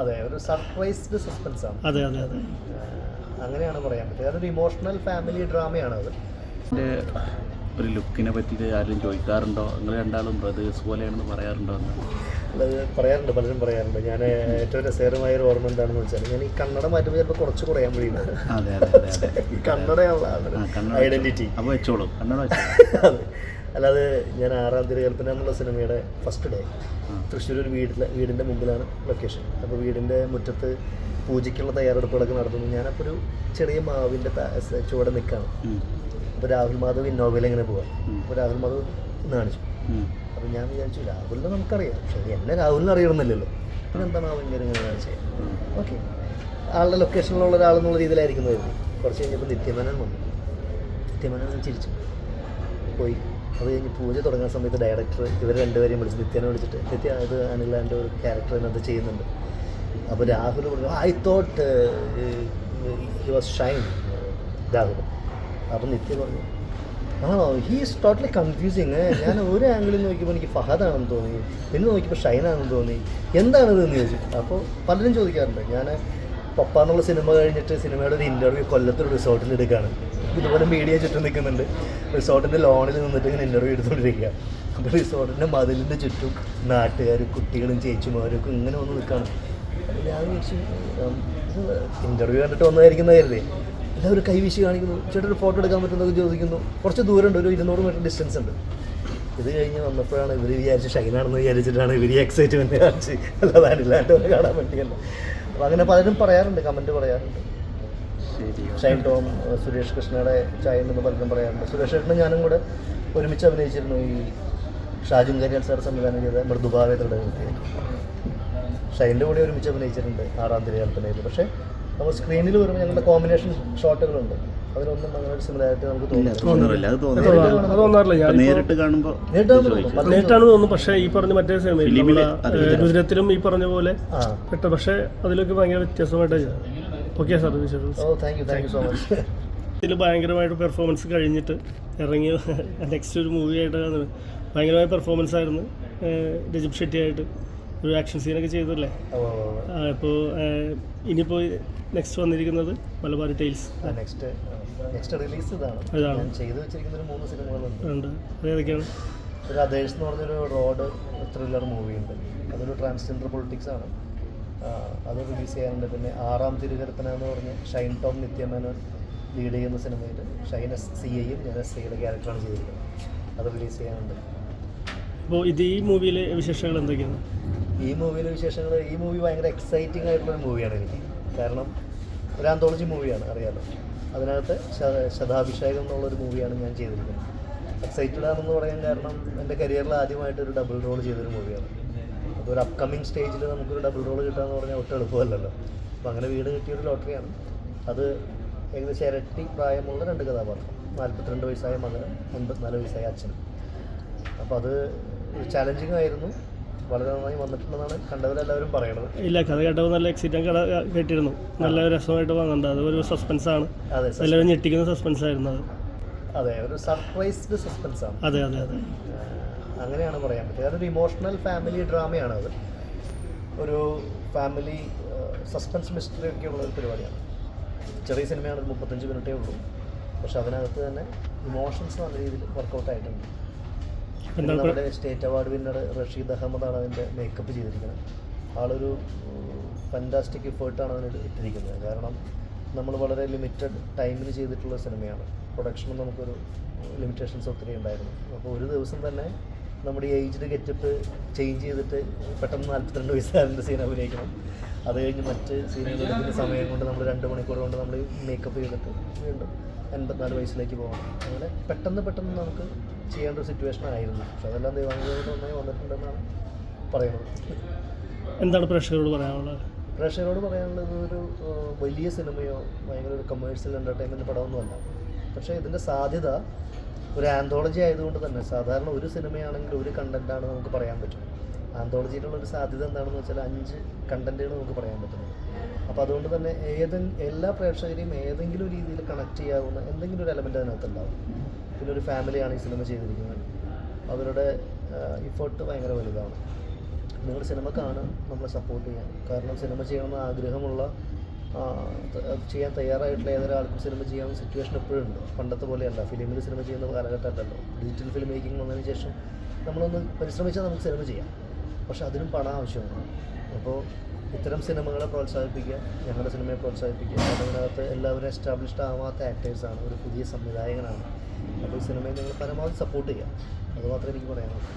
അതെ ഒരു surprised suspense ആണ്. അതെ അതെ അതെ. അങ്ങനെയാണ് പറയാൻ പറ്റുക അതൊരു ഇമോഷണൽ ഫാമിലി ഡ്രാമയാണ് അത്. എന്റെ ഒരു ലുക്കിനെ പറ്റിയിട്ട് ആരും ചോദിക്കാറുണ്ടോ? നിങ്ങൾ രണ്ടാളും ബ്രദേഴ്സ് പോലെയാണെന്ന് പറയാറുണ്ടോ എന്ന്? അത് പറയാറുണ്ട് പലരും പറയാറുണ്ട്. ഞാൻ ഏറ്റവും രസകരമായ ഒരു ഓർമ്മ എന്താണെന്ന് വെച്ചാൽ ഞാൻ ഈ കന്നഡ മാറ്റുമ്പോൾ ചിലപ്പോൾ കുറച്ച് കുറയാൻ വഴി അതെ അതെ അതെ അതെ. ഈ കണ്ണട ഐഡന്റിറ്റി അപ്പോൾ വെച്ചോളൂ. കണ്ണട വെച്ചോളൂ. അതെ. അല്ലാതെ ഞാൻ ആറാം തീയതി കൽപ്പന എന്നുള്ള സിനിമയുടെ ഫസ്റ്റ് ഡേ. തൃശ്ശൂർ ഒരു വീട്ടിലെ വീടിന്റെ മുമ്പിലാണ് ലൊക്കേഷൻ അപ്പോൾ വീടിന്റെ മുറ്റത്ത് പൂജയ്ക്കുള്ള തയ്യാറെടുപ്പുകളൊക്കെ നടത്തുന്നു. ഞാനപ്പോൾ ഒരു ചെറിയ മാവിന്റെ ചുവടെ നിൽക്കുകയാണ് അപ്പോൾ രാഹുൽ മാധവ് ഇന്നോവയിൽ എങ്ങനെ പോകാം അപ്പോൾ രാഹുൽ മാധവ് കാണിച്ചു. അപ്പോൾ ഞാൻ വിചാരിച്ചു രാഹുലിനെ നമുക്കറിയാം. പക്ഷേ എന്നെ രാഹുലിനെ അറിയണമെന്നില്ലല്ലോ. പിന്നെ എന്താ മാവ് ഇങ്ങനെ ഇങ്ങനെ കാണിച്ചത്. ഓക്കെ. ആളുടെ ലൊക്കേഷനിലുള്ള ഒരാളെന്നുള്ള രീതിയിലായിരിക്കും വരുന്നത്. കുറച്ച് കഴിഞ്ഞപ്പോൾ നിത്യമനൻ വന്നു. നിത്യമനൻ ചിരിച്ചു. പോയി. അത് കഴിഞ്ഞ് പൂജ തുടങ്ങുന്ന സമയത്ത് ഡയറക്ടർ ഇവർ രണ്ടുപേരെയും വിളിച്ച് നിത്യനെ വിളിച്ചിട്ട് നിത്യ അത് അനിലാന്റെ ഒരു ക്യാരക്ടർ എന്നത് ചെയ്യുന്നുണ്ട്. അപ്പോൾ രാഹുൽ പറഞ്ഞു I thought he was shine Rahul അപ്പം നിത്യ പറഞ്ഞു ആണോ? ഹീസ് ടോട്ടലി കൺഫ്യൂസിങ് ഞാൻ ഒരു ആംഗിളിൽ നോക്കിയപ്പോൾ എനിക്ക് ഫഹദാണെന്ന് തോന്നി. പിന്നെ നോക്കിയപ്പോൾ ഷൈനാണെന്ന് തോന്നി. എന്താണിത് എന്ന് ചോദിച്ചു? അപ്പോൾ പലരും ചോദിക്കാറുണ്ട്. ഞാൻ പപ്പ എന്നുള്ള സിനിമ കഴിഞ്ഞിട്ട് സിനിമയുടെ ഒരു ഇന്റർവ്യൂ കൊല്ലത്തൊരു റിസോർട്ടിൽ എടുക്കുകയാണ് ഇതുപോലെ മീഡിയ ചുറ്റും നിൽക്കുന്നുണ്ട്. റിസോർട്ടിന്റെ ലോണിൽ നിന്നിട്ട് ഇങ്ങനെ ഇന്റർവ്യൂ എടുത്തുകൊണ്ടിരിക്കുക അപ്പോൾ റിസോർട്ടിന്റെ മതിലിന്റെ ചുറ്റും നാട്ടുകാരും കുട്ടികളും ചേച്ചിമാരും ഇങ്ങനെ വന്ന് നിൽക്കുകയാണ് ഞാൻ വിചാരിച്ചു ഇന്റർവ്യൂ കണ്ടിട്ട് വന്നതായിരിക്കുന്നതായിരുന്നേ എല്ലാവരും കൈവീശി കാണിക്കുന്നു. ചേട്ടൻ ഒരു ഫോട്ടോ എടുക്കാൻ പറ്റുന്നതൊക്കെ ചോദിക്കുന്നു. കുറച്ച് ദൂരമുണ്ട് ഒരു ഇരുന്നൂറ് മീറ്റർ ഡിസ്റ്റൻസ് ഉണ്ട്. ഇത് കഴിഞ്ഞ് വന്നപ്പോഴാണ് ഇവർ വിചാരിച്ച് ഷൈനാണെന്ന് വിചാരിച്ചിട്ടാണ് ഇവർ എക്സൈറ്റ്മെന്റ് കാണിച്ച്. അല്ലാതെ അല്ലാണ്ട് കാണാൻ വേണ്ടിയല്ല അപ്പോൾ അങ്ങനെ പലരും പറയാറുണ്ട് കമന്റ് പറയാറുണ്ട്. ഷൈൻ ടോം സുരേഷ് കൃഷ്ണയുടെ ചായ എന്ന് പലരും പറയാറുണ്ട്. സുരേഷ് കൃഷ്ണൻ ഞാനും കൂടെ ഒരുമിച്ച് അഭിനയിച്ചിരുന്നു ഈ ഷാജും കരിയൽ സാർ സംവിധാനം ചെയ്ത മൃദുഭാവേതയുടെ ഷൈന്റെ കൂടെ ഒരുമിച്ച് അഭിനയിച്ചിട്ടുണ്ട് ആറാം തീയതി കൽപ്പനയിൽ പക്ഷേ നമ്മൾ സ്ക്രീനിൽ വരുമ്പോൾ ഞങ്ങളുടെ കോമ്പിനേഷൻ ഷോട്ടുകളുണ്ട് അങ്ങനെ ഒരു നമുക്ക് തോന്നില്ല. അത് തോന്നാറില്ല. നേരിട്ട് കാണുമ്പോൾ നേരിട്ടാണ് തോന്നുന്നു. പക്ഷേ ഈ പറഞ്ഞ മറ്റേ ഗുജറാത്തിലും ഈ പറഞ്ഞ പോലെ പെട്ട പക്ഷേ അതിലൊക്കെ ഭയങ്കര വ്യത്യാസമായിട്ടാണ് ഓക്കെ സാർ വിശ്വാസം ഓ thank you thank you so much ഇതിൽ ഭയങ്കരമായിട്ട് പെർഫോമൻസ് കഴിഞ്ഞിട്ട് ഇറങ്ങിയ നെക്സ്റ്റ് ഒരു മൂവി ആയിട്ട്. ഭയങ്കരമായ പെർഫോമൻസ് ആയിരുന്നു രജിബ് ഷെട്ടിയായിട്ട്. ഒരു ആക്ഷൻ സീനൊക്കെ ചെയ്തല്ലേ ഇപ്പോൾ ഇനിയിപ്പോൾ നെക്സ്റ്റ് വന്നിരിക്കുന്നത് Malabar tiles next next release ഇതാണ്. ഇതാണ്. ചെയ്തു വെച്ചിരിക്കുന്ന ഒരു മൂന്ന് സിനിമകളുണ്ട് ഉണ്ട്. അതേതൊക്കെയാണ് ഒരു അതേഴ്സ് എന്ന് പറഞ്ഞൊരു റോഡ് ത്രില്ലർ മൂവിയുണ്ട് അതൊരു ട്രാൻസ്ജെൻഡർ പൊളിറ്റിക്സ് ആണ്. അത് റിലീസ് ചെയ്യാനുണ്ട് പിന്നെ ആറാം തിരുകരത്തന എന്ന് പറഞ്ഞ് ഷൈൻ ടോം നിത്യമേനോൻ ലീഡ് ചെയ്യുന്ന സിനിമയിൽ ഷൈൻ എസ് സി എയും ഞാൻ എസ് സിയുടെ ക്യാരക്ടറാണ് ചെയ്തിരിക്കുന്നത്. അത് റിലീസ് ചെയ്യാനുണ്ട് അപ്പോൾ ഇത് ഈ മൂവിയിലെ വിശേഷങ്ങൾ എന്തൊക്കെയാണ്? ഈ മൂവിയിലെ വിശേഷങ്ങൾ ഈ മൂവി ഭയങ്കര എക്സൈറ്റിംഗ് ആയിട്ടുള്ള മൂവിയാണ് എനിക്ക്. കാരണം ഒരു ആന്തോളജി മൂവിയാണ് അറിയാലോ. അതിനകത്ത് ശതാഭിഷേകം എന്നുള്ളൊരു മൂവിയാണ് ഞാൻ ചെയ്തിരിക്കുന്നത്. എക്സൈറ്റഡ് ആണെന്ന് പറയാൻ കാരണം എന്റെ കരിയറിൽ ആദ്യമായിട്ട് ഒരു ഡബിൾ റോൾ ചെയ്തൊരു മൂവിയാണ്. അപ്പോൾ ഒരു അപ്കമിങ് സ്റ്റേജിൽ നമുക്കൊരു ഡബിൾ റോൾ കിട്ടുക എന്ന് പറഞ്ഞാൽ ഒട്ടും എളുപ്പമല്ലല്ലോ. അപ്പോൾ അങ്ങനെ വീട് കിട്ടിയൊരു ലോട്ടറിയാണ് അത് ഏകദേശം ഇരട്ടി പ്രായമുള്ള രണ്ട് കഥാപാത്രം. നാൽപ്പത്തിരണ്ട് വയസ്സായ മകനും എൺപത്തിനാല് വയസ്സായ അച്ഛനും. അപ്പോൾ അത് ചാലഞ്ചിങ് ആയിരുന്നു. വളരെ നന്നായി വന്നിട്ടുണ്ടെന്നാണ് കണ്ടവരെല്ലാവരും പറയണത്. ഇല്ല കഥ കേട്ടപ്പോൾ നല്ല എക്സൈറ്റിംഗ് കഥ കേട്ടിരുന്നു. നല്ല രസമായിട്ട് വന്നിട്ടുണ്ട്. അത് ഒരു സസ്പെൻസ് ആണ് എല്ലാവരും ഞെട്ടിക്കുന്ന സസ്പെൻസ് ആയിരുന്നു അത്. അതെ ഒരു സർപ്രൈസ്ഡ് സസ്പെൻസ് ആണ്. അതെ അതെ അതെ. അങ്ങനെയാണ് പറയാൻ പറ്റുക അതൊരു ഇമോഷണൽ ഫാമിലി ഡ്രാമയാണ് അത്. ഒരു ഫാമിലി സസ്പെൻസ് മിസ്റ്ററി ഒക്കെ ഉള്ള ഒരു പരിപാടിയാണ്. ചെറിയ സിനിമയാണ് മുപ്പത്തഞ്ച് മിനിറ്റേ ഉള്ളൂ. പക്ഷെ അതിനകത്ത് തന്നെ ഇമോഷൻസ് നല്ല രീതിയിൽ വർക്കൗട്ട് ആയിട്ടുണ്ട്. നമ്മുടെ സ്റ്റേറ്റ് അവാർഡ് വിന്നർ റഷീദ് അഹമ്മദാണ് അതിന്റെ മേക്കപ്പ് ചെയ്തിരിക്കുന്നത്. ആളൊരു ഫാന്റാസ്റ്റിക് എഫേർട്ടാണ് അതിന് ഇട്ടിരിക്കുന്നത്. കാരണം നമ്മൾ വളരെ ലിമിറ്റഡ് ടൈമിൽ ചെയ്തിട്ടുള്ള സിനിമയാണ്. പ്രൊഡക്ഷനും നമുക്കൊരു ലിമിറ്റേഷൻസ് ഒത്തിരി ഉണ്ടായിരുന്നു. അപ്പോൾ ഒരു ദിവസം തന്നെ നമ്മുടെ ഏജ്ഡ് ഗെറ്റപ്പ് ചേഞ്ച് ചെയ്തിട്ട് പെട്ടെന്ന് നാൽപ്പത്തിരണ്ട് വയസ്സുകാരന്റെ സീൻ അഭിനയിക്കണം. അത് കഴിഞ്ഞ് മറ്റ് സീനുകൾ സമയം കൊണ്ട് നമ്മൾ രണ്ട് മണിക്കൂർ കൊണ്ട് നമ്മൾ മേക്കപ്പ് ചെയ്തിട്ട് വീണ്ടും എൺപത്തിനാല് വയസ്സിലേക്ക് പോകണം. അങ്ങനെ പെട്ടെന്ന് പെട്ടെന്ന് നമുക്ക് ചെയ്യേണ്ട ഒരു സിറ്റുവേഷൻ ആയിരുന്നു. പക്ഷെ അതെല്ലാം ദൈവാനുഗ്രഹം നന്നായി വന്നിട്ടുണ്ടെന്നാണ് പറയുന്നത്. എന്താണ് പ്രേക്ഷകരോട് പറയാനുള്ളത്? പ്രേക്ഷകരോട് പറയാനുള്ളത് ഒരു വലിയ സിനിമയോ ഭയങ്കര ഒരു കമേഴ്ഷ്യൽ എന്റർടൈൻമെന്റ് പടമൊന്നുമല്ല. പക്ഷേ ഇതിന്റെ സാധ്യത ഒരു ആന്തോളജി ആയതുകൊണ്ട് തന്നെ സാധാരണ ഒരു സിനിമയാണെങ്കിൽ ഒരു കണ്ടന്റാണ് നമുക്ക് പറയാൻ പറ്റും. ആന്തോളജിയിലുള്ള ഒരു സാധ്യത എന്താണെന്ന് വെച്ചാൽ അഞ്ച് കണ്ടന്റുകൾ നമുക്ക് പറയാൻ പറ്റുന്നത്. അപ്പോൾ അതുകൊണ്ട് തന്നെ ഏത് എല്ലാ പ്രേക്ഷകരെയും ഏതെങ്കിലും രീതിയിൽ കണക്ട് ചെയ്യാവുന്ന എന്തെങ്കിലും ഒരു എലമെന്റ് അതിനകത്ത് ഒരു ഫാമിലിയാണ് ഈ സിനിമ ചെയ്തിരിക്കുന്നത്. അവരുടെ ഇഫേർട്ട് ഭയങ്കര വലുതാണ്. നിങ്ങൾ സിനിമ കാണുക നമ്മളെ സപ്പോർട്ട് ചെയ്യാം. കാരണം സിനിമ ചെയ്യണമെന്ന് ആഗ്രഹമുള്ള ചെയ്യാൻ തയ്യാറായിട്ടുള്ള ഏതൊരാൾക്കും സിനിമ ചെയ്യാവുന്ന സിറ്റുവേഷൻ എപ്പോഴും ഉണ്ട്. പണ്ടത്തെ പോലെയല്ല. ഫിലിമിൽ സിനിമ ചെയ്യുന്ന കാലഘട്ടമല്ലല്ലോ. ഡിജിറ്റൽ ഫിലിം മേക്കിംഗ് വന്നതിന് ശേഷം നമ്മളൊന്ന് പരിശ്രമിച്ചാൽ നമുക്ക് സിനിമ ചെയ്യാം. പക്ഷെ അതിനും പണം ആവശ്യമാണ്. അപ്പോൾ ഇത്തരം സിനിമകളെ പ്രോത്സാഹിപ്പിക്കുക ഞങ്ങളുടെ സിനിമയെ പ്രോത്സാഹിപ്പിക്കുക. അതിനകത്ത് എല്ലാവരും എസ്റ്റാബ്ലിഷ്ഡ് ആവാത്ത ആക്ടേഴ്സാണ് ഒരു പുതിയ സംവിധായകനാണ്. അപ്പോൾ ഈ സിനിമയെ നിങ്ങൾ പരമാവധി സപ്പോർട്ട് ചെയ്യുക. അതുമാത്രമേ എനിക്ക് പറയാനുള്ളൂ.